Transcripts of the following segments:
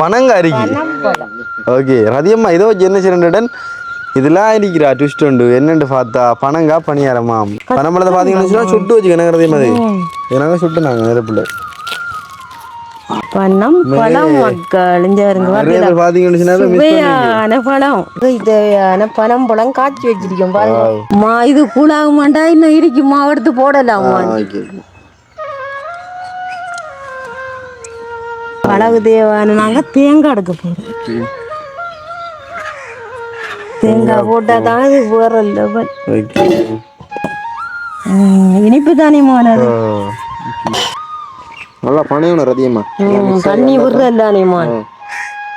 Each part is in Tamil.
பனங்காரிக்கு. ஓகே ரதியம்மா இதோ என்ன சிறண்டுடன் இதெல்லாம் இருக்கிறா ட்விஸ்ட் உண்டு. என்னென்று பார்த்தா பனங்கா பணியாரமா பனம்பழத்தை பார்த்தீங்கன்னா சுட்டு வச்சுக்கணும் ரதியம் அது எனக்கு சுட்டு நாங்கள் நெருப்பில் பணம் பழம் மக்கள் பாத்தீங்கன்னா பழம். இது பணம் பழம் காய்ச்சி வச்சிருக்கோம் பாருங்க. இது கூழாக மாட்டா இன்னும் இருக்குமா எடுத்து போடலாமா? Ah, பழகு தேவையான நாங்க தேங்காய் எடுக்க போறோம் தேங்காய் போட்டா தான் இது வேற லெவல் இனிப்பு தானே மானது நல்லா பனையணும் ரதியம்மா தண்ணி விடுறது தானேமா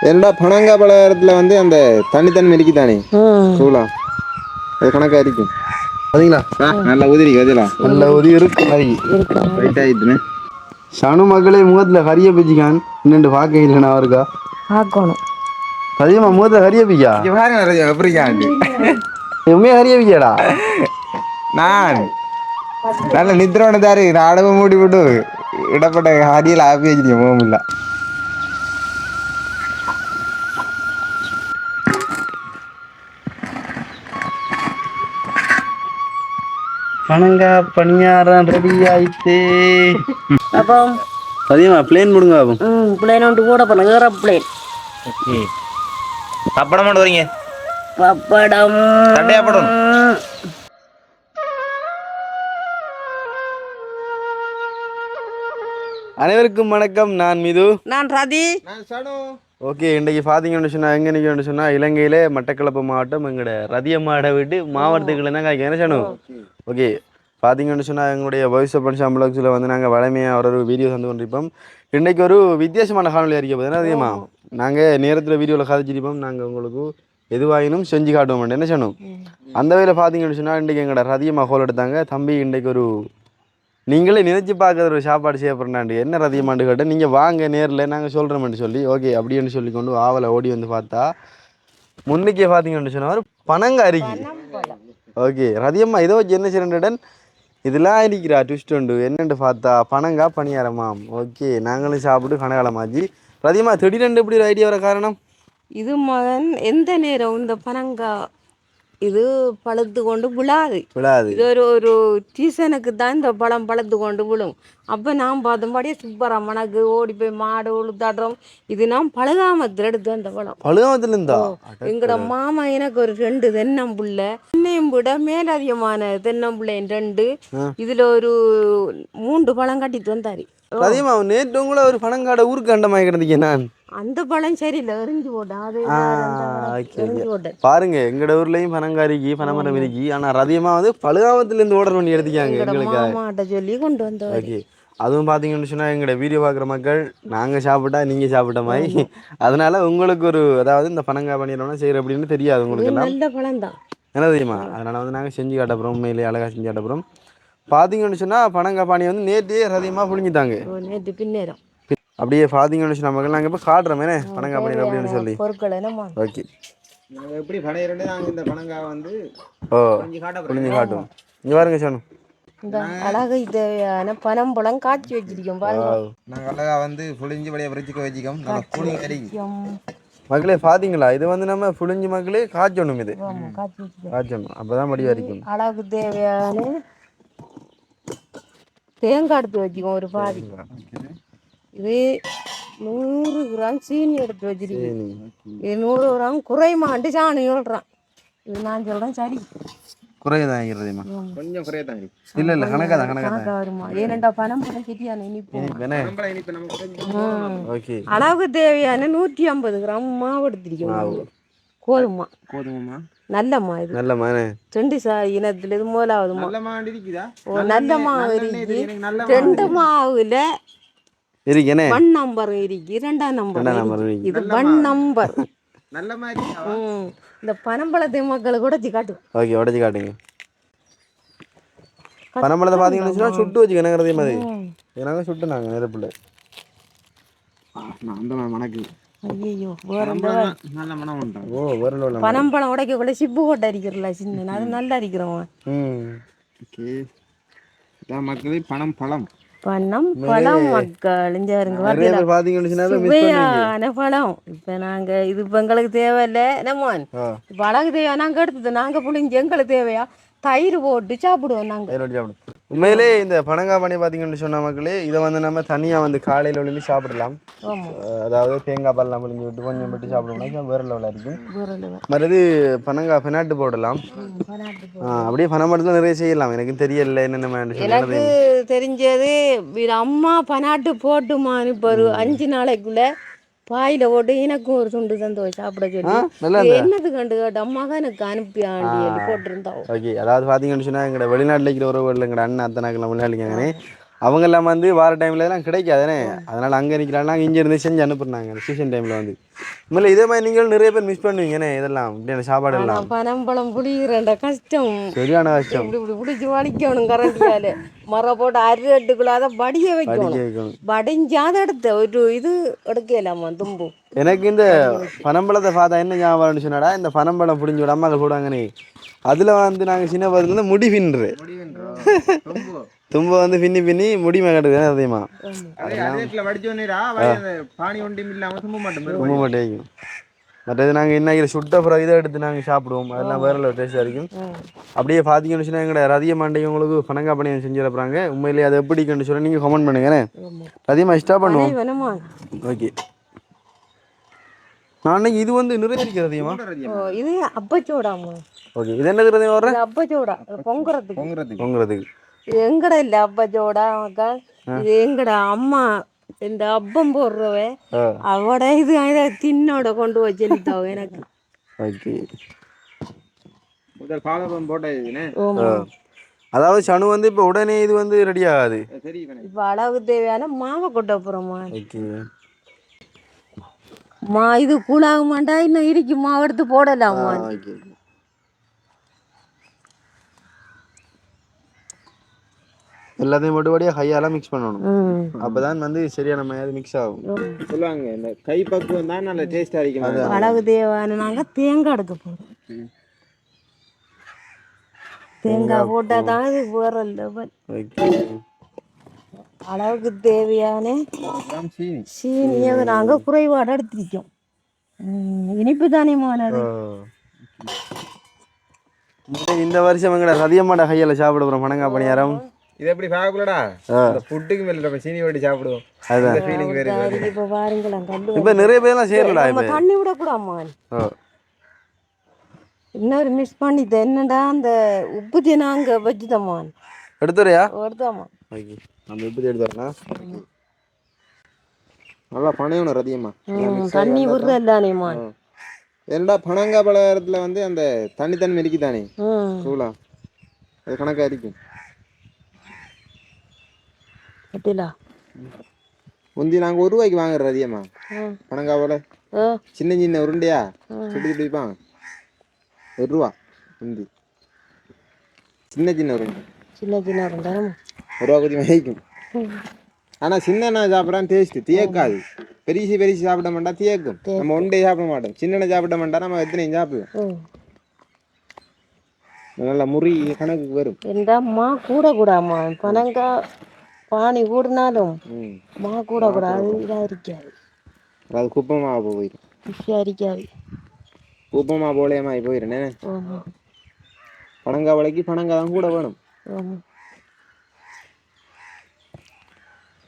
என்னடா பனங்கா பலகாரத்தில் வந்து அந்த தண்ணி தண்ணி இருக்கு தானே சூலா அது கணக்கா இருக்கும் பார்த்தீங்களா நல்லா உதிரி கதிலா நல்ல உதிரி இருக்கு சனு மகளே முகத்தில் ஹரிய பிச்சிக்கான். இன்னும் பார்க்க இல்லைண்ணா அவருக்கா? பார்க்கணும். அதிகமா முகத்தில் ஹரிய பிக்கா? எப்படிக்காண்டு உண்மையா ஹரிய பிக்காடா நான் நல்ல நித்திரவனதாரு நாடக மூடி விட்டு இடப்பட்ட ஹரியில் ஆப்பி வச்சிருக்கேன் முகமில்ல பனங்கா பணியாரம் ரெடி ஆயிட்டே. அப்போ அதிகமா பிளேன் முடுங்க ஆகும் ம் பிளேன் ஒன்று கூட பண்ண ஏற பிளேன் பப்படம் கொண்டு வரீங்க? பப்படம் தட்டையா படம். அனைவருக்கும் வணக்கம். நான் மிது. நான் ரதி. ஓகே இன்றைக்கு பார்த்தீங்கன்னு சொன்னால் எங்கே நிற்கணும்னு சொன்னால் இலங்கையிலே மட்டக்களப்பு மாவட்டம் எங்களோட ரதியம்மாடை விட்டு மாவட்டத்துக்குள்ள தான் காய்க்க சனு? ஓகே பார்த்தீங்கன்னு சொன்னால் எங்களுடைய வாய்ஸ் ஆஃப் பன்ஷாம் பிளாக்ஸில் வந்து நாங்கள் வளமையாக ஒரு ஒரு வீடியோ தந்து கொண்டிருப்போம். இன்றைக்கு ஒரு வித்தியாசமான காணொலி அறிக்கை பார்த்தீங்கன்னா அதிகமா நாங்கள் நேரத்தில் வீடியோவில் கதைச்சிருப்போம் நாங்கள் உங்களுக்கு எதுவாயினும் செஞ்சு காட்டுவோம். என்ன சொன்னோம்? அந்த வகையில் பார்த்தீங்கன்னு சொன்னால் இன்றைக்கி எங்களோட ரதியம்மா ஹோல் எடுத்தாங்க. தம்பி இன்றைக்கு ஒரு நீங்களே நினைச்சு பார்க்குற ஒரு சாப்பாடு செய்ய போகிறாண்டு என்ன ரதியமாண்டு கேட்டால் நீங்கள் வாங்க நேரில் நாங்கள் சொல்கிறோம்னு சொல்லி ஓகே அப்படின்னு சொல்லி கொண்டு ஆவலை ஓடி வந்து பார்த்தா முன்னுக்கே பார்த்தீங்கன்னு சொன்னால் ஒரு பனங்காரிக்கு ஓகே ரதியம்மா இதோ வச்சு என்ன செய்யறேன் இதெல்லாம் இருக்கிறா ட்விஸ்ட் உண்டு. என்னண்டு பார்த்தா? பணங்கா பணியாரமாம் ஓகே நாங்களும் சாப்பிட்டு கனகாலமாச்சு. ரதியம்மா திடீரென்று இப்படி ஒரு ஐடியா வர காரணம்? இது மகன் எந்த நேரம் இந்த பணங்கா இது பழுத்து கொண்டு விழாது. விடாது இது ஒரு ஒரு சீசனுக்கு தான் இந்த பழம் பழுத்து கொண்டு விழும். அப்போ நான் பார்த்தபடியே சுப்பரம்மனுக்கு ஓடி போய் மாடு உளுத்தாடுறோம் இது நான் பழகாமத்தில் எடுத்து அந்த பழம். பழுகாமத்துல இருந்தா? எங்களோட மாமா எனக்கு ஒரு ரெண்டு தென்னம்புள்ள. என்னையும் விட மேலதிகமான தென்னம்புள்ளையும் ரெண்டு. இதுல ஒரு மூன்று பழம் கட்டிட்டு வந்தாரு. ரதியம்மா நேற்று உங்களை ஒரு பனங்காடை ஊருக்கு அண்டமாக கிடந்தீங்க நான். அந்த பழம் சரியில்லை எரிஞ்சு போட்டேன். பாருங்க எங்கட ஊர்லயும் பனங்காரிக்கு பனமரம் இருக்கு. ஆனா ரதியமா வந்து பழுகாமத்துல இருந்து ஓர்டர் பண்ணி எடுத்துக்காங்க எங்களுக்கு சொல்லி கொண்டு வந்தவர் ஓகே. அதுவும் பார்த்தீங்கன்னு சொன்னா எங்களோட வீடியோ பார்க்குற மக்கள் நாங்க சாப்பிட்டா நீங்க சாப்பிட்ட மாதிரி. அதனால உங்களுக்கு ஒரு அதாவது இந்த பனங்காய் பண்ணிடணும் செய்யற அப்படின்னு தெரியாது உங்களுக்கு எல்லாம் நல்ல பழம் தான் என்ன தெரியுமா? அதனால வந்து நாங்க செஞ்சு காட்டப்புறோம் உண்மையிலேயே அழகா செஞ்சு காட்டப்புறோம் பார்த்தீங்கன்னு சொன்னா பனங்காய் பானியை வந்து நேற்றே ரதியமா புழிஞ்சிட்டாங்க. நேற்று பின்னேரம். அப்படியே பார்த்தீங்கன்னு சொன்னா மக்கள் நாங்க இப்போ என்ன? பனங்காய் பண்ணிடுறோம் அப்படின்னு சொல்லி. பொருட்கள் என்னமா. ஓகே. நாங்கள் எப்படி படையிறோம் நாங்கள் இந்த பனங்காய் வந்து ஓ புழிஞ்சு காட்டும் இங்க பாருங்க இந்த அழகு தேவையான பனம்பழம் காய்ச்சி வச்சிருக்கோம் பாருங்க. நாங்கள் அழகா வந்து புளிஞ்சு பழைய பிரிச்சுக்க வச்சுக்கோம். நல்லா கூலிங் கறிக்கு மக்களே பாத்தீங்களா இது வந்து நம்ம புளிஞ்சு மக்களே காய்ச்சணும் இது. ஆமா, காய்ச்சி வச்சிருக்கோம். காய்ச்சணும். அப்பதான் மடி வரைக்கும் அழகு தேவையான தேங்காய் எடுத்து வச்சுக்கோம் ஒரு பாதி இது நூறு கிராம் சீனி எடுத்து வச்சிருக்கேன் இது நூறு கிராம் குறைமாண்டு சாணி சொல்கிறான் இது நான் சொல்கிறேன் சரி. குறையதான் ஆகிறதுமா கொஞ்சம் குறைய தான் இருக்கு இல்ல இல்ல கணக்கா தான் கணக்கா தான்? வருமா ஏனண்டா பணம் பணம் சரியான இனிப்பு ஓகே. அளவுக்கு தேவையான நூற்றி ஐம்பது கிராம் மாவு எடுத்திருக்கோம் கோதுமா. போதுமாம்மா நல்லம்மா இது. நல்ல மானே ரெண்டு சா இனத்துல இது முதலாவதுமா நல்ல மாண்டு இருக்குதா ஓ நல்ல மாவு நல்லெண்ணெய் இருக்கு. எனக்கு நல்ல ரெண்டு மாவுல இருக்கேனே? ஒன் நம்பர் இருக்கு ரெண்டாம் நம்பர். இது ஒன் நம்பர். நல்ல மாதிரி இந்த பனம்பழத்தை மக்களை கூட காட்டு. ஓகே உடச்சி காட்டுங்க. பனம்பழத்தை பார்த்தீங்கன்னு சுட்டு வச்சுக்கணுங்கிறதே மாதிரி. எனக்கு சுட்டு நாங்க நெருப்புல. நான் அந்த மணக்கு. ஐயோ வேற நல்ல மனம் உண்டா? ஓ வரல வரல பனம்பழம் உடைக்கக்குள்ள சிப்பு போட்டு அரிக்கிறல சின்ன. அது நல்லா அரிக்கிறோம் ம். ஓகே. இதான் மக்களே பணம் பழம் பணம் பழம் மக்கள். சுவையான பழம். இப்போ நாங்க இது இப்போ எங்களுக்கு தேவையில்லை. நம்மன் ஆ. பழகு தேவையா? நாங்க எடுத்தது. நாங்க புளிஞ்சு எங்களுக்கு தேவையா? தயிர் போட்டு சாப்பிடுவோம் நாங்க. கையில் சாப்பிடும் உண்மையிலே இந்த பனங்காய் பார்த்தீங்கன்னு சொன்ன மக்களே இதை வந்து நம்ம தனியாக வந்து காலையில் விழுந்து சாப்பிடலாம். அதாவது தேங்காய் பால்லாம் விழுந்து விட்டு கொஞ்சம் விட்டு சாப்பிடணும்னா வேறு லெவலில் இருக்கும். மறுது பனங்காய் பெனாட்டு போடலாம். அப்படியே பனம்படத்தில் நிறைய செய்யலாம். எனக்கு தெரியல என்னென்ன எனக்கு தெரிஞ்சது அம்மா பனாட்டு போட்டுமான்னு இப்போ ஒரு அஞ்சு நாளைக்குள்ள பாயில போட்டு எனக்கும் ஒரு துண்டு தந்தோம் சாப்பிட சொல்லி. என்னது கண்டு? கேட்டு எனக்கு அனுப்பி ஆண்டி போட்டிருந்தோம் ஓகே அதாவது பார்த்தீங்கன்னு சொன்னால் எங்களோட வெளிநாட்டில் இருக்கிற உறவுகள் எங்களோட அண்ணன் அத்தனாக்கெல்லாம் வெளிநாட்டுக்காங்கனே அவங்க எல்லாம் வந்து வார டைம்ல எல்லாம் கிடைக்காதுனே அதனால அங்கே நிற்கிறாங்க நாங்கள் இங்கே இருந்து செஞ்சு அனுப்புறாங்க சீசன் டைமில் வந்து. உண்மையில இதே மாதிரி நீங்கள் நிறைய பேர் மிஸ் பண்ணுவீங்கண்ணே இதெல்லாம் இப்படியான சாப்பாடு எல்லாம். நான் பனம்பழம் புளிகிறேன்டா கஷ்டம். சரியான கஷ்டம். இப்படி இப்படி பிடிச்சி வலிக்கணும் கரண்டியால. மரம் போட்டு அரை எட்டுக்குள்ள அதை படிய வைக்கணும். வடிஞ்சாத எடுத்த ஒரு இது எடுக்கலாமா தும்பு? எனக்கு இந்த பனம்பழத்தை பார்த்தா என்ன ஞாபகம்னு சொன்னாடா இந்த பனம்பழம் பிடிஞ்சி விட அம்மாக்கள் போடுவாங்கண்ணே அதில் வந்து நாங்கள் சின்ன பக்கத்துலேருந்து முடி பின்று தும்ப வந்து பின்னி பின்னி முடி அதிகமா. பானி ஒன்றும் இல்லாம தும்ப மாட்டேங்கும் மற்றது நாங்கள் என்ன சுட்ட அப்புறம் இதை எடுத்து நாங்கள் சாப்பிடுவோம். அதெல்லாம் வேற டேஸ்ட்டாக இருக்கும். அப்படியே பார்த்தீங்கன்னு சொன்னால் எங்களோட ரதிய உங்களுக்கு பனங்காய் பணியம் செஞ்சு தரப்புறாங்க. உண்மையிலேயே அது எப்படி இருக்குன்னு சொல்லி நீங்கள் கமெண்ட் பண்ணுங்கண்ணே ரதியமாக இஷ்டம் பண்ணுவோம். ஓகே. நான் அன்னைக்கு இது வந்து நிறைய அதிகமா ஓ, இது அப்பச்சோடாமா ஓகே. இது என்னது ரதியம் வர்ற? இது அப்பச்சோடா. பொங்குறதுக்கு. பொங்குறதுக்கு. உங்கிறதுக்கு இது எங்கட இல்ல அப்பச்சோடா மக்கள் இது எங்கட அம்மா? இந்த அப்பம் போடுறவ அவட இது தின்னோட கொண்டு சொல்லித்தாவ எனக்கு. ஓகே. முதல் பாலபம் போட்டதுன்னு ஓமா அதாவது சனு வந்து இப்போ உடனே இது வந்து ரெடி ஆகாது. இப்ப அளவுக்கு தேவையான மாவை கொட்ட போறோமா? ஓகே. மா இது கூழாக மாட்டா இன்னும் இருக்கு மாவு எடுத்து போடலாமா? எல்லாத்தையும் மட்டுபடியாக ஹையால மிக்ஸ் பண்ணணும். அப்பதான் வந்து சரியான மாதிரி மிக்ஸ் ஆகும். சொல்லுவாங்க இந்த கை பக்குவம் தான் நல்ல டேஸ்ட் அடிக்கும். அளவு தேவையான நாங்க தேங்காய் எடுக்க போறோம். தேங்காய் போட்டா தான் இது வேற லெவல் அளவுக்கு தேவையான சீனி. சீனியை நாங்க குறைபாடு எடுத்திருக்கோம். இனிப்பு தானே மானது இந்த வருஷம் எங்கட சதியம்மாட கையால சாப்பிட போறோம் பனங்காய் பணியாரம் இது எப்படி பார்க்கலடா இந்த ஃபுட்டுக்கு மேல நம்ம சீனி ஓட்டி சாப்பிடுவோம். அந்த ஃபீலிங் வேற இப்ப பாருங்களேன் கல்லு இப்ப நிறைய பேர்லாம் சேரலடா நம்ம தண்ணி விடக்கூடாமா? ஓ இன்னொரு மிஸ் பண்ணிட்டேன். என்னடா அந்த உப்பு தினாங்க வச்சுதம்மா எடுத்துறியா ஓகே. நம்ம எப்படி எடுத்துறோம்னா நல்லா பனையணும் ரதியம்மா. தண்ணி விடுறதானேம்மா என்னடா பனங்காய் பலகாரத்துல வந்து அந்த தண்ணி தண்ணி இருக்குதானே ம். சூளா அது கணக்கா இருக்கும் கட்டிலா முந்தி நாங்க ஒரு ரூபாய்க்கு வாங்குற ரதியம்மா ம் பனங்காய் போல? சின்ன சின்ன உருண்டையா. சுட்டு சுட்டு விற்பாங்க ஒரு ரூபா முந்தி. சின்ன சின்ன உருண்டை. சின்ன சின்ன இருந்தாலும் ஒரு ரூபா கொதி வைக்கும் ஆனா சின்ன சாப்பிட்றான் டேஸ்ட் தியக்காது. பெரிசி பெரிசி சாப்பிட மாட்டா தியக்கும். நம்ம ஒன்றே சாப்பிட மாட்டோம். சின்ன சாப்பிட மாட்டா நம்ம எத்தனையும் சாப்பிடுவோம். நல்லா முறி கணக்குக்கு வரும். எந்தாம்மா கூட கூடாமா பனங்கா பானி கூடினாலும் ம். மா கூட கூடாது இதாக இருக்காது. அது குப்பமாக போயிடும் ருசியாக இருக்காது. குப்பமா போலேயமா போயிடுனே ஆமாம் பனங்காய் விலைக்கு பனங்காய் தான் கூட வேணும்.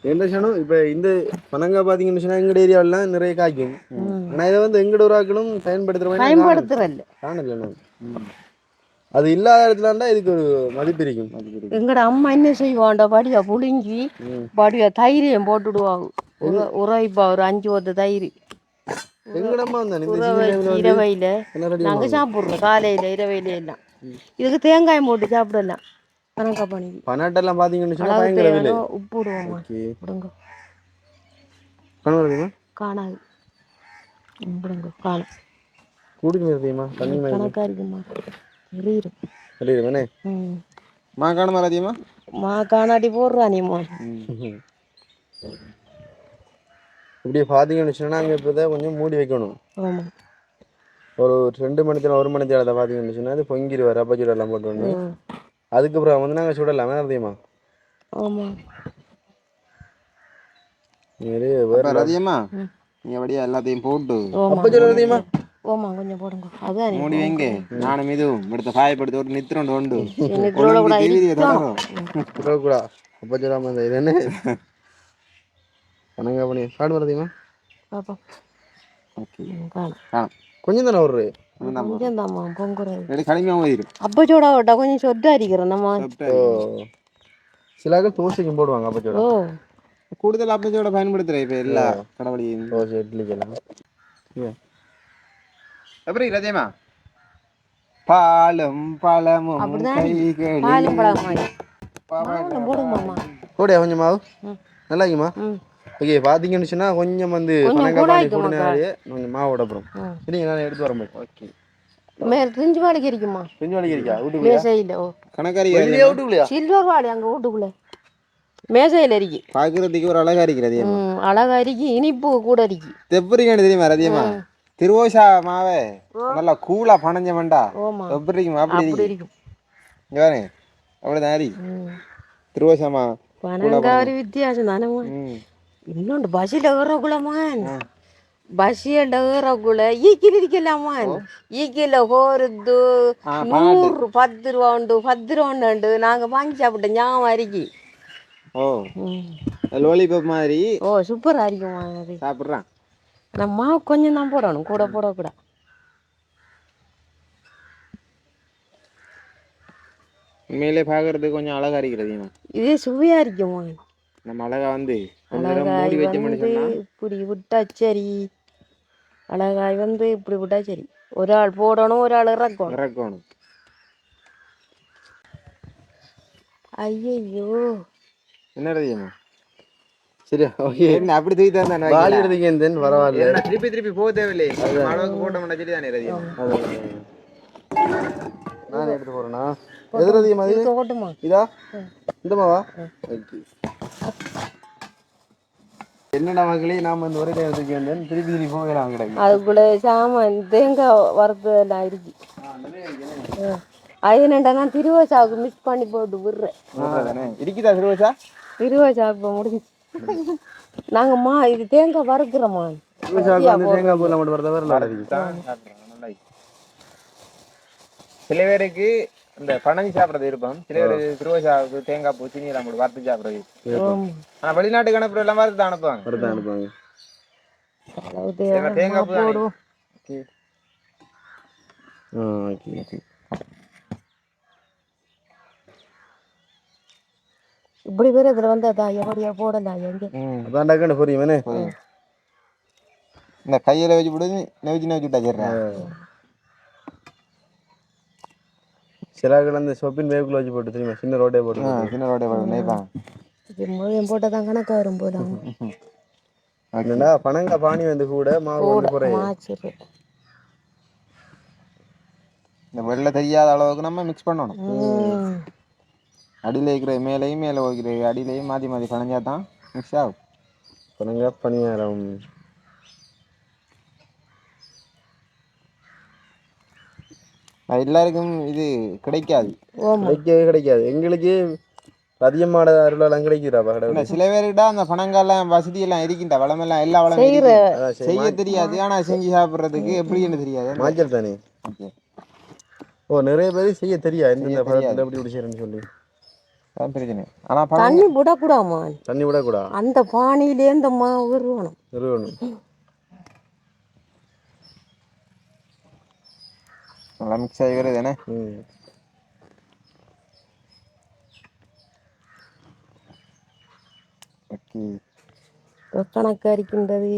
எந்த சனம் இப்ப இந்த பனங்காய் பாத்தீங்கன்னு சொன்னா எங்கட ஏரியாவிலாம் நிறைய காய்க்கும். ம். ஆனா இதை வந்து எங்கட ஒரு ஆக்களும் பயன்படுத்துறவங்க பயன்படுத்துறல்ல காணல நான். அது இல்லாத இடத்துலண்டா இதுக்கு ஒரு மதிப்பு இருக்கும். எங்கட அம்மா என்ன செய்வாண்டா? படியா புளிஞ்சி படியா தயிரையும் போட்டுடுவாங்க உர உரைப்பா ஒரு அஞ்சு ஒத்து தயிர். இரவையில் நாங்கள் சாப்பிட்றோம். காலையில் இரவையில எல்லாம். இதுக்கு தேங்காயம் போட்டு சாப்பிடலாம். கணக்கா பண்ணி. பனாட்டெல்லாம் பாத்தீங்கன்னு சொன்னா உப்பு விடுவோம்மா ஓகே. விடுங்க. காணாது. விடுங்க. காணும். தண்ணி கணக்கா இருக்குமா? தெரியுது வெளியே ம். மா காணுமா ரதியம்மா மா காணாடி பார்த்தீங்கன்னு அங்கே இப்போ கொஞ்சம் மூடி வைக்கணும். ஆமாம் ஒரு ரெண்டு மணி நேரம் ஒரு மணி நேரத்தை பார்த்தீங்கன்னு அது பொங்கிடுவார் அப்பச்சூடு எல்லாம் போட்டு வந்து அதுக்கப்புறம் வந்து நாங்கள் சுடலாம் தெரியுமா ஆமாம் வேற அப்படியே எல்லாத்தையும் போட்டு. அப்ப சொல்ல ரதியம்மா ஓமா கொஞ்சம் போடுங்க. அதான் மூடி வைங்க. நானும் இதுவும் எடுத்த பாயப்படுத்த ஒரு நித்திரம். உண்டு கூட கூடா அப்ப சொல்லாம இந்த இது என்ன? பண்ணி காணும். கொஞ்சம் தானே ஒரு கொஞ்சம் தாம்மா பொங்குறது. ரெடி கடுமையாக ஓதிடும் அப்ப சோடா விட்டா கொஞ்சம் சொத்தா அரிக்கிறோம் நம்ம. சிலாக்கள் தோசைக்கும் போடுவாங்க அப்ப ஓ. சொல்ல கூடுதல் அப்பச்சோட பயன்படுத்துற இப்ப எல்லா கடவுளையும் தோசை இட்லிக்கெல்லாம் எப்படி ரஜயமா பாலும் பழமும் பாலும் பழமா பவள- போடுங்கம்மா கூடயா கொஞ்சம் மாவு. நல்லா இருக்குமா? ஓகே பார்த்தீங்கன்னு கொஞ்சம் வந்து பனங்காய் போடுனாலே கொஞ்சம் மாவோட அப்புறம் ம். சரிங்க நான் எடுத்து வரேன் ஓகே. மேல திரிஞ்சு வாடகை இருக்குமா? செஞ்சு வலிக்கு இருக்கா? வீட்டுக்குள்ளே மேசையில் ஓ. கணக்காரி சில்வர் வாடி அங்க வீட்டுக்குள்ள. மேசையில் இருக்கு. பாக்குறதுக்கு ஒரு அழகா இருக்கு ரதியம்மா. ம் அழகா இருக்கு இனிப்பு கூட இருக்கு. தெப்பரிக்கான்னு தெரியுமா ரதியம்மா? திருவோஷா மாவே நல்லா கூலா பணஞ்சமண்டா எப்படி இருக்கும் அப்படி இருக்கும் இங்க பாருங்க அப்படிதான் இருக்கு திருவோஷா மா ഒരു വിദ്യാസം നനമോ ഇന്നുണ്ട് ബസ്സിൽ ഏറെക്കുള്ള മോൻ ബസ്സിയുടെ ഏറെക്കുള്ള ഈ കിലിരിക്കല്ല മോൻ ഈ കിലോ ഹോരുത് നൂറ് പത്ത് രൂപ ഉണ്ട് പത്ത് രൂപ ഉണ്ട് നാങ്ക വാങ്ങിച്ചാപ്പിട്ട ഞാൻ വരിക്കും ഓ ലോലിപോപ്പ് മാതിരി ഓ സൂപ്പർ ആയിരിക്കും സാപ്പിടുറാൻ நம்ம மாவு கொஞ்சம் தான் போடணும் கூட போடக்கூடாது உண்மையிலே பாக்குறதுக்கு கொஞ்சம் அழகா இருக்கு ரதியம்மா இதே சுவையாக இருக்குமா நம்ம அழகா வந்து மூடி சொன்னா இப்படி விட்டா சரி அழகாய் வந்து இப்படி விட்டா சரி ஒரு ஆள் போடணும் ஒரு ஆள் இறக்கணும் இறக்கணும் ஐயையோ என்ன ரதியம்மா சரியா ஓகே என்ன அப்படி தூக்கி தந்தா வாலி எடுத்தீங்க தென் பரவாயில்ல. என்ன திருப்பி திருப்பி போக தேவையில்லை அளவுக்கு போட்ட மாட்டா சரி தானே ரதியம்மா நான் எடுத்து போறேனா? எதிர அதிகமாக இது தோட்டமா இதா? இந்த மாவா ஓகே என்னடா மகளே நாம இந்த ஒரே எடுத்துக்க வந்தேன் திருப்பி திருப்பி போகலாம் கிடைக்கும் அதுக்குள்ள சாமான் தேங்காய் வறுத்ததெல்லாம் இருக்கு அது என்னடா நான் திருவச்சாவுக்கு மிஸ் பண்ணி போட்டு விடுறேன். இருக்குதா திருவசா? திருவச்சாவுக்கு முடிஞ்சு நாங்க மா இது தேங்காய் வறுக்கிறோமா சாக்கு வந்து தேங்காய் பூவில் மட்டும் வரத வேற நல்லா இருக்கு சில பேருக்கு இந்த பனஞ்சி சாப்பிடுறது விருப்பம். சில பேருக்கு திருவசாவுக்கு தேங்காய் பூ சீனி எல்லாம் போட்டு வறுத்து சாப்பிடுறது. ஆனா வெளிநாட்டுக்கு அனுப்புற எல்லாம் வறுத்து தான் அனுப்புவாங்க. அனுப்புவாங்க. தேங்காய் பூ ஓகே ஓகே. இப்படி பேர் இதுல வந்து அதான் எப்படியா போடலாம் எங்க? அதான் டக்குன்னு புரியுமே இந்த கையில வச்சு போடுது நெவச்சு நெவச்சு விட்டா சரிடா. சிலாக்கள் அந்த சொப்பின் வேவுக்குள்ள வச்சு போட்டு தெரியுமா? சின்ன ரோட்டே போட்டு சின்ன ரோட்டை நெய்ப்பாங்க இது முழுவதும் போட்டால் கணக்கா வரும் போலாம் என்னடா பனங்காய் பானி வந்து கூட மாவு வந்து குறையும் இந்த வெள்ளை தெரியாத அளவுக்கு நம்ம மிக்ஸ் பண்ணணும். அடியில் இருக்கிற மேலேயும் மேலே வைக்கிற அடியிலையும் மாற்றி மாற்றி கலைஞ்சா தான் மிக்ஸ் ஆகும். பனங்காய் பணியாரம். எல்லாருக்கும் இது கிடைக்காது. கிடைக்கவே கிடைக்காது. எங்களுக்கு அதிகமான இல்ல, கடவுள். சில பேர்கிட்ட அந்த பணங்கள்லாம் வசதி எல்லாம் இருக்கின்ற? வளமெல்லாம் எல்லா வளமும் செய்ய தெரியாது. ஆனா செஞ்சு சாப்பிடுறதுக்கு எப்படின்னு தெரியாது? மாஞ்சல் தானே. ஓ நிறைய பேர் செய்ய தெரியா எந்தெந்த பழத்தில் எப்படி இப்படி செய்யறேன்னு சொல்லி. பிரச்சனை. ஆனா தண்ணி விடக்கூடாமா? தண்ணி விடக்கூடா. அந்த பானையிலே இந்த மாவு வருவணும். நிறுவனம் நல்லா மிக்ஸ் ஆகி வருது என்ன ம். ஓகே. கணக்கு அரிக்கின்றது.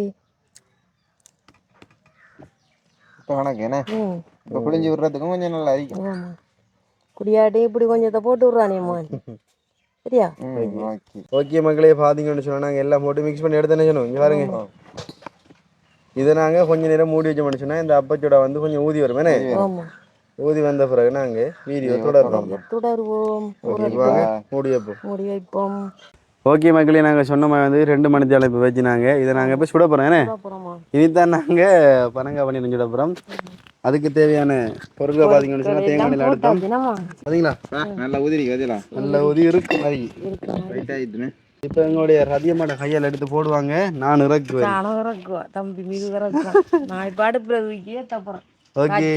இப்போ கணக்கு என்ன? ம். இப்போ புளிஞ்சு விடுறதுக்கும் கொஞ்சம் நல்லா இருக்கும் ஆமா. குடியாட்டி இப்படி கொஞ்சத்தை போட்டு விட்றானேம்மா சரியா ம் ஓகே ஓகே மக்களே பார்த்தீங்கன்னு சொன்னா நாங்கள் எல்லாம் போட்டு மிக்ஸ் பண்ணி எடுத்தேன்னு சொன்னோம் இங்கே பாருங்க இதை நாங்கள் கொஞ்ச நேரம் மூடி வச்சோம்னு சொன்னா இந்த அப்பச்சோட வந்து கொஞ்சம் ஊதி வரும் என்ன ஊதி வந்த பிறகு நாங்கள் வீடியோ தொடர்றோம் தொடருவோம் மூடி வைப்போம் மூடி வைப்போம் ஓகே மக்களே நாங்கள் சொன்ன மாதிரி வந்து ரெண்டு மணி தேவை இப்போ வச்சுனாங்க இதை நாங்கள் இப்போ சுட போகிறோம் என்ன அப்புறமா இனிதான் நாங்கள் பனங்காய் பண்ணி சுட போகிறோம் அதுக்கு தேவையான பொருட்கள் பார்த்தீங்கன்னு சொன்னால் தேங்காய் எண்ணெய் எடுத்தோம் பார்த்தீங்களா நல்லா உதிரி கதிலாம் நல்ல உதவி இருக்கு மாதிரி. இருக்கு. ரைட் ஆயிட்டுன்னு. இப்போ எங்களுடைய ரதியம்மாட கையால் எடுத்து போடுவாங்க நான் இறக்குவேன். இறக்குவா தம்பி மீது நான் இப்போ அடுப்புல தப்புறேன் ஓகே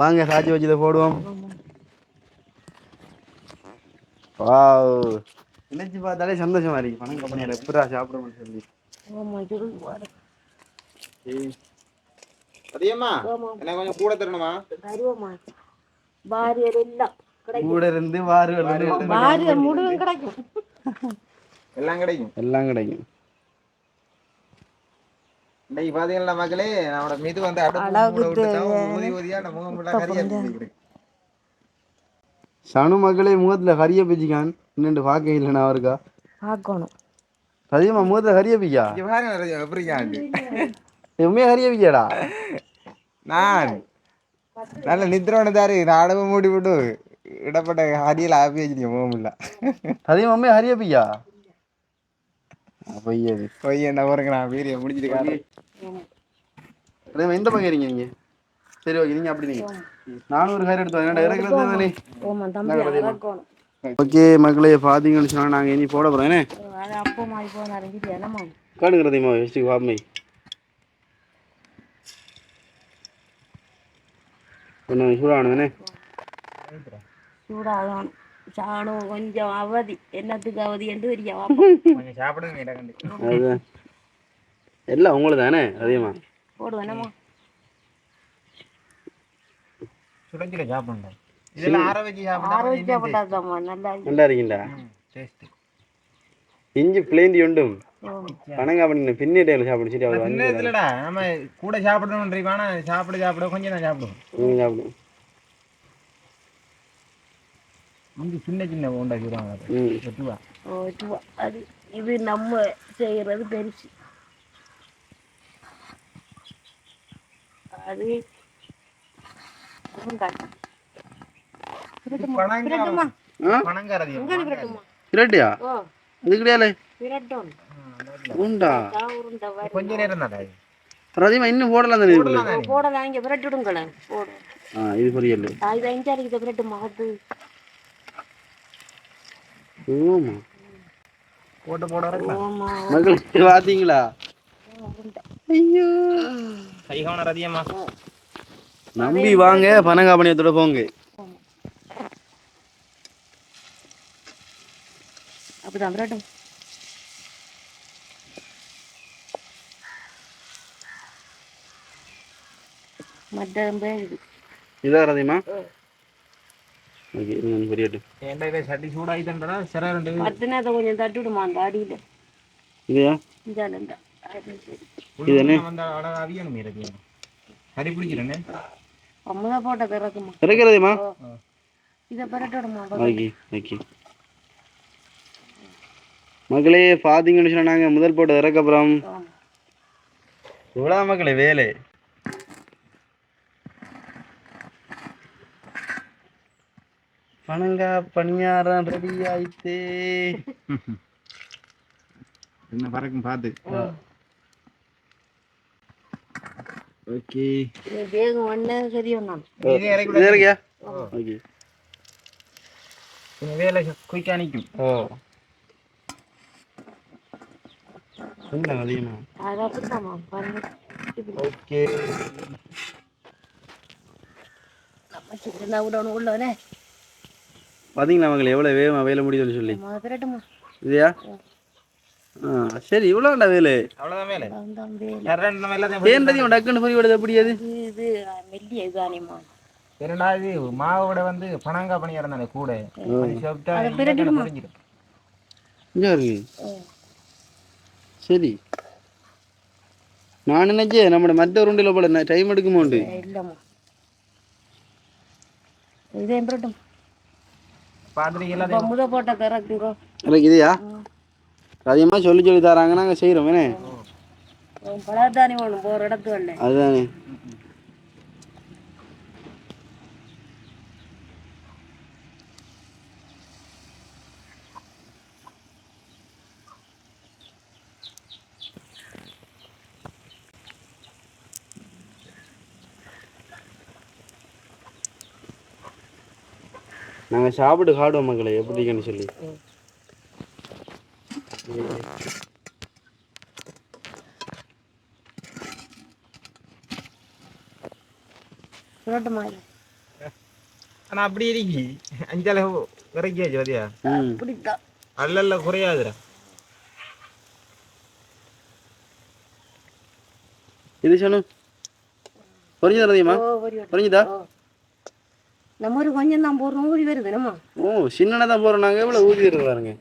வாங்க சாச்சி வச்சு போடுவோம். வாவ். நினைச்சு பார்த்தாலே சந்தோஷமா இருக்கு. பணம் கம்பெனியில் எப்படா சாப்பிடணும்னு சொல்லி. ஆமா அதிகமா எனக்கு கொஞ்சம் கூட தரணுமா? தருவோமா பாரியர் எல்லாம் கூட இருந்து வாரு வந்து பாரியர் முழுவதும் கிடைக்கும். எல்லாம் கிடைக்கும். எல்லாம் கிடைக்கும். இன்னைக்கு பாத்தீங்களா மக்களே? நம்மளோட மீது வந்து. ஊதி ஊதியா நம்ம முகம் இருக்கு. சனு மக்களே முகத்துல கரிய பிச்சிக்கான். இன்னும் பார்க்க இல்லை நான் அவருக்கா? பார்க்கணும் ரதியம்மா முகத்துல கரிய பிக்கா? பாருங்க ரஜா, எப்படி இருக்காண்டு. உண்மையா கரிய பிக்காடா நான் நல்ல நித்திரவனதாரு நான் அடவு மூடி விட்டு இடப்பட்ட ஹரியில் ஆப்பி வச்சிருக்கேன் முகம் இல்ல ரதியம்மா உண்மையா கரிய பிக்கா பொய்யது போய் என்ன பாருங்க நான் காட்டுறேன். ரதியம்மா எந்த பக்கம் இருக்கீங்க நீங்க? சரி ஓகே நீங்க அப்படி நீங்க ஒரு கயிறு எடுத்து என்னடா இறக்கணும் ஓகே மக்களே பார்த்தீங்கன்னு சொன்னா நாங்கள் இனி போட போகிறோம் என்ன? அது காடுங்கிறதையுமா வச்சு பாப்பமை. கொஞ்சம் சூடானுதானே. சூடாகணும். சாணம் கொஞ்சம் அவதி. என்னத்துக்கு அவதி என்று தெரிய கொஞ்சம் சாப்பிடுங்க எல்லாம் உங்களுக்கு தானே அதிகமா? போடுவேன் என்னம்மா? சுட சுட சாப்பிடணும் இதெல்லாம் ஆற வச்சு சாப்பிட்டா ஆரோக்கியப்பட்டாதாம்மா நல்லா இருக்கு. நல்லா இருக்கீங்களா? டேஸ்ட் இஞ்சி பிளேந்தி உண்டும். பணங்கா பண்ணி பின்னிட்டு சாப்பிடு சரி அவர் சின்ன இதுலடா நம்ம கூட சாப்பிடணும் ஆனா சாப்பிட சாப்பிட கொஞ்சம் தான் சாப்பிடுவோம். வந்து சாப்பிடும் இங்க சின்ன சின்ன உண்டாக்கி விடுவாங்க அது. ஓ. அது இது நம்ம செய்யறது பெருசு. அது. பிரட்டுமா? ஆ? பணங்காரதியம் பிரட்டுமா? இரட்டியா ஓ, இது கிடையாது பிரட்டும். உண்டா? தா உருண்டை வரி. கொஞ்ச நேரம் தான் அதிகமா இன்னும் போடலாம் தானே? இதுக்குள்ள போடலாம் இங்க பிரட்டிடுங்களேன் போடு. ஆ இது பொரியல். இது அஞ்சா இருக்குது பிரட்டு மகத்து. ஓமா. போட்டு போட மக்கள் பார்த்தீங்களா? ஐயோ. கைகான ரதியம்மா. நம்பி வாங்க பனங்காபணியத்தோட போங்க. அப்படிதான் பிரட்டும் மற்ற பேர் இதான் ரதியமா ஓகே இது பொரியட்டு ஏன்டா இதை சட்டி சூடாகி தண்டா சிற ரெண்டு நேரத்தை கொஞ்சம் தட்டுடுமா அந்த அடியில? இதுயா? இந்த இந்த அது சரி. இது வந்து அழகா அவியணும் ரதியம் கறி பிடிக்கிறேன்னு அம்மா போட்ட திறக்குமா இறக்கிறதுமா இதை பிரட்டிடுமா ஓகே ஓகே. மக்களே பார்த்தீங்கன்னு சொன்னா நாங்கள் முதல் போட்டு இறக்கப்புறம். இவ்வளோ மக்களே வேலை. பனங்கா பணியாரம் ரெடி ஆயிட்டே. என்ன பறக்கும் பார்த்து ஓகே. இது வேகம் ஒண்ணே சரியும் நான் இதே இறக்கி இது இறக்கியா? ஓகே. வேலை குயிக்காக நிற்கும் ஓ. என்ன அதிகமா ஓகே. நம்ம சின்ன விடணும் உள்ளவனே. பார்த்தீங்களா மக்களே எவ்வளோ வேகமாக வேலை முடியுதுன்னு சொல்லி இல்லையா சரி இவ்வளோண்டா வேலை. தெரியும் டக்குன்னு போய் விடுது அப்படி அது? இது இது மெல்லிய இதுதானேம்மா ரெண்டாவது மாவோட வந்து பனங்கா பணியாரம் தானே கூட. சாப்பிட்டா? புரிஞ்சிடும். இருக்கு சரி. நான் நினைச்சேன் நம்ம மற்ற உருண்டில் போல டைம் எடுக்குமோண்டு. இல்லைம்மா. இதே பிரட்டும்? பார்த்துட்டு எல்லாத்தையும் இப்போ முத போட்ட திறக்குங்கோ எனக்கு இதையா? அதிகமாக சொல்லி சொல்லி தராங்க நாங்கள் செய்கிறோம் என்ன? பழத்தானி வேணும் போகிற இடத்து அதுதானே. நாங்கள் சாப்பிட்டு காடுவோம் மக்களை எப்படி இருக்குன்னு சொல்லி? ஆனா அப்படி இருக்கி. அஞ்சளவு இறக்கியாச்சு பாத்தியா? அல்லல்ல குறையாதுடா. இது சனு புரிஞ்சுதா. புரிஞ்சுதா. நம்ம ஒரு கொஞ்சம் தான் போடுறோம் ஊறி வருது நம்ம ஓ சின்னனா தான் போறோம். நாங்க எவ்வளவு ஊதி இருக்கு பாருங்க.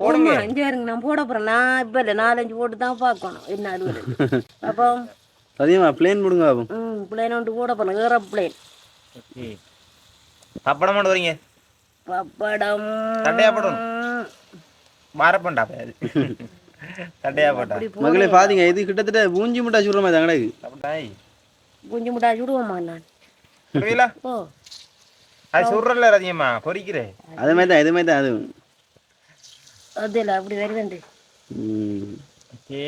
போடுமா இங்கே வருங்க நான் போட போறேன். நான் இப்போ இல்லை நாலஞ்சு போட்டு தான் பார்க்கணும். என்ன அது அப்போ ரதியம்மா பிளேன் போடுங்க ஆகும் ம் பிளேன் ஒன்று போட போறேன் ஏற பிளேன் பப்படம் மட்டும் வரீங்க? பப்படம் தட்டையா போடணும். மாறப்பண்டா அது. தட்டையா போட்டா. மகளே பாத்தீங்க இது கிட்டத்தட்ட பூஞ்சி முட்டா சுடுற மாதிரி தான் கிடக்கு. குஞ்சு முட்டா சுடுவோமா நான்? புரியல? அது சுடுறல ரதியம்மா பொறிக்கிறேன் அதே மாதிரி தான் இது மாதிரி தான் அது அது இல்லை அப்படி வருதுண்டு ம். ஓகே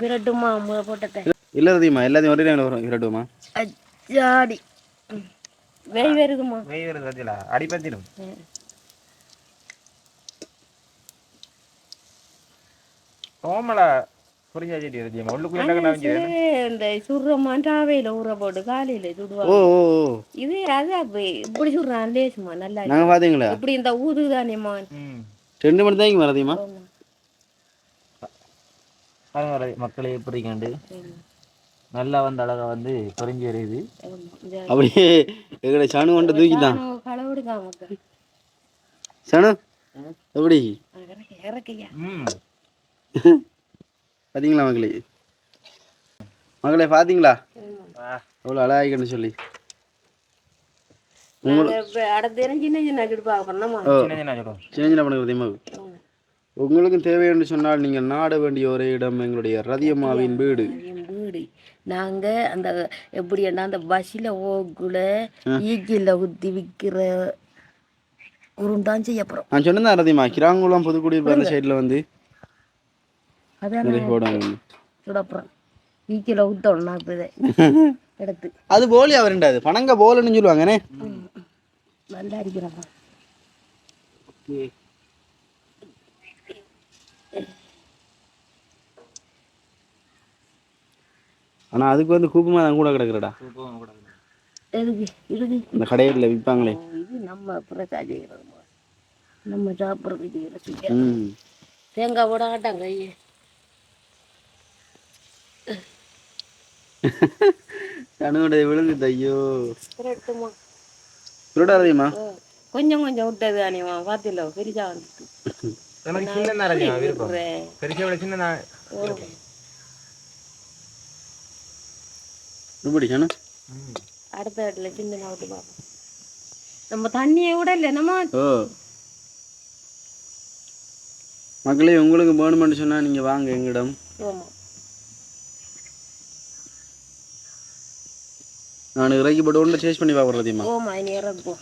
பிரட்டுமா முளை போட்டதை இல்ல ரதியம்மா எல்லாத்தையும் ஒரே டைம்ல வரும் இரட்டுமா அச்சாடி. வெய் வருதுமா வெய் வருது ரதிலா அடிப்பத்திடும் ம். ஓமலா இந்த சுடுறோமான் ராவையில் ஊற போட்டு காலையில் சுடுவாங்க. இது அது இப்படி சுடுறான் லேசுமா நல்லா இருக்கு. நாங்க பாத்தீங்களா? இப்படி இந்த ஊது தானேம்மா. ம். ரெண்டு மணி தான் மக்களே எப்படி கண்டு நல்லா வந்து அழகா வந்து பொறிஞ்சு வருது அப்படியே எங்கட சனு கொண்டு களவிடுக்காம சனு எப்படி? பாத்தீங்களா மகளே? மகளே பாத்தீங்களா? ஆ, அவ்வளோ அழகாயிக்கன்னு சொல்லி. உங்களுக்கும் தேவை என்று சொன்னால் நீங்கள் நாட வேண்டிய ஒரே இடம் எங்களுடைய ரதியம்மாவின் வீடு. வீடு. நாங்க அந்த எப்படின்னா அந்த பஸ்ஸில் ஓக்குல ஈக்கில ஊற்றி விற்கிற உருண்டான் செய்ய போகிறோம் நான் சொன்னேன் ரதியம்மா. கிராங்குளம் புதுக்குடியிருப்பு அந்த சைடில் வந்து சுடப்புறம். ஈக்கில இப்போ இதை எடுத்து. அது போலி அவருண்டாது பணங்க போலன்னு சொல்லுவாங்கண்ணே. நல்லா அடிக்கிறப்பா ஆனா அதுக்கு வந்து கூப்பமா தான் கூட கிடக்குறடா. எதுக்கு? இதுக்கு இந்த கடையில் விற்பாங்களே இது நம்ம பிரச்சா செய்கிறது நம்ம சாப்பிட்றது செய்கிற செய்ய. ம். தேங்காய் போட மாட்டாங்க கணுவோட விழுந்துது ஐயோ. திரட்டுமா திருடா ரதியம்மா கொஞ்சம் கொஞ்சம் விட்டது அனிமா பார்த்தில பெரிசா வந்துட்டு. எனக்கு சின்ன ரதியம்மா விருப்பம். விடுறேன். பெருசா விட சின்ன ஓ. எப்படி கணு அடுத்த இடத்துல சின்ன விட்டு பார்ப்போம் நம்ம தண்ணியை விட இல்லை நம்ம ஓ. மக்களே உங்களுக்கு வேணுமென்னு சொன்னா நீங்க வாங்க எங்களிடம். ஆமாம் நான் இறக்கி போட்டு ஒன்று டேஸ்ட் பண்ணி பார்க்குறேன் ரதியம்மா ஓமா இனி இறக்குவோம்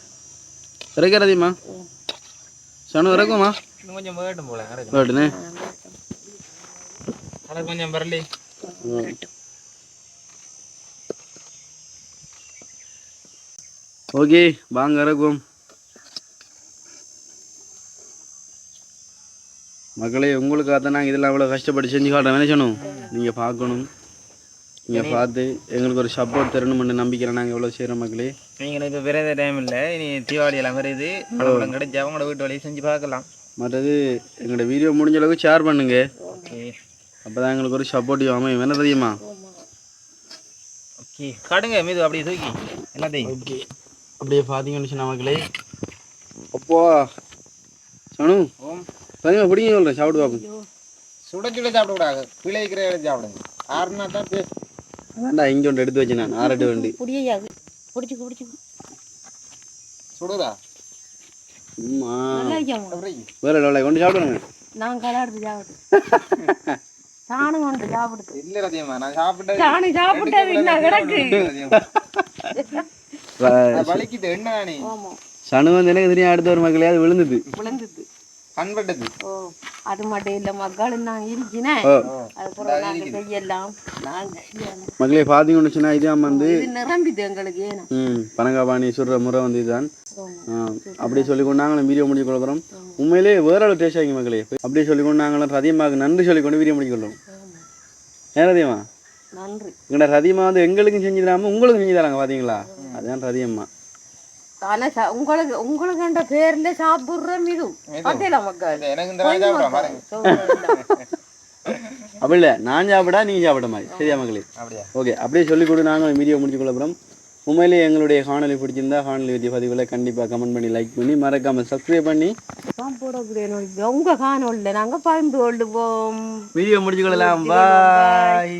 இறக்க ரதியம்மா ம். சனு இறக்குமா இன்னும் கொஞ்சம் வேட்டும் போல வேட்டுனே அது கொஞ்சம் வரலே. ஓகே வாங்க இறக்குவோம் மக்களே உங்களுக்காக தான் நாங்கள் இதெல்லாம் அவ்வளோ கஷ்டப்பட்டு செஞ்சு காட்டுறோம் என்ன சொன்னோம் நீங்கள் பார்க்கணும். நீங்கள் பார்த்து எங்களுக்கு ஒரு சப்போர்ட் தரணும்னு நம்பிக்கிறேன் நாங்கள் எவ்வளோ செய்கிறோம் மக்களே. நீங்கள் இப்போ விரத டைம் இல்லை. இனி தீபாவளி எல்லாம் வருது. பணம் கிடைச்சி அவங்களோட வீட்டு வழியை செஞ்சு பார்க்கலாம். மற்றது எங்களோட வீடியோ முடிஞ்ச அளவுக்கு ஷேர் பண்ணுங்க. அப்போ தான் எங்களுக்கு ஒரு சப்போர்ட்டிவ் அமையும். என்ன தெரியுமா? ஓகே. காட்டுங்க மீது அப்படியே தூக்கி. எல்லாத்தையும் ஓகே அப்படியே பார்த்தீங்கன்னு சொன்ன மக்களே. அப்போ சனு. ஓம். சரிம்மா பிடிங்க சொல்கிறேன் சாப்பிட்டு பார்ப்போம். சுட சுட சாப்பிடக்கூடாது. எடுத்து சாப்பிடுங்க. ஆறுனா தான் டேஸ்ட் அதான்டா இங்கே ஒன்று எடுத்து வச்சு நான் ஆறட்டு வண்டி. புடியாது பிடிச்சி பிடிச்சி சுடுதா அம்மா. நல்லா இருக்காங்க அப்படி வேலை வேலை கொண்டு சாப்பிடுங்க. நான் கலாடுறது சாப்பிடு. சாணம் கொண்டு சாப்பிடுது இல்லை ரத்தியம்மா நான் சாப்பிட்டது சாணம் சாப்பிட்டது என்ன கிடக்கு. வலிக்குது என்ன சனு வந்து எனக்கு தெரியும் அடுத்த ஒரு மக்களே அது விழுந்தது. விழுந்தது. கண்பட்டது ஓ அது மட்டும் இல்லை நான் இருக்கினேன் நாங்கள் பார்த்தீங்கன்னு சொன்னால் இதான் வந்து நிரம்பிது எங்களுக்கு ஏன்னா ம் பனங்காபாணி சுடுற முறை வந்து இதுதான் அப்படியே சொல்லிக்கொண்டு நாங்களும் வீடியோ முடிச்சு கொடுக்குறோம். உண்மையிலே வேற டேஸ்ட் ஆகி மக்களே அப்படியே சொல்லிக்கொண்டு நாங்களும் ரதியமாவுக்கு நன்றி சொல்லிக்கொண்டு வீடியோ முடிச்சு கொள்ளும் ஏன் ரதியம்மா? நன்றி. எங்கள்ட ரதியம்மா வந்து எங்களுக்கும் செஞ்சு தராம உங்களுக்கும் செஞ்சு தராங்க பாத்தீங்களா? அதுதான் ரதியம்மா. ஆனா உங்களுக்கு உங்களுக்கு என்ற பேர்ல சாப்பிடுற மிது பார்த்தீங்களா மக்கள் அப்படி இல்லை நான் சாப்பிடா நீங்க சாப்பிட மாதிரி சரியா மக்களே அப்படியா ஓகே அப்படியே சொல்லிக் கொடு நாங்கள் வீடியோ முடிச்சு கொள்ளப்புறம் உண்மையிலேயே எங்களுடைய காணொலி பிடிச்சிருந்தா காணொலி பற்றி பதிவுகளை கண்டிப்பாக கமெண்ட் பண்ணி லைக் பண்ணி மறக்காமல் சப்ஸ்கிரைப் பண்ணி சாப்பிடக்கூடிய உங்க காணொல்ல நாங்க பயந்து கொண்டு போவோம் வீடியோ முடிச்சு கொள்ளலாம் பாய்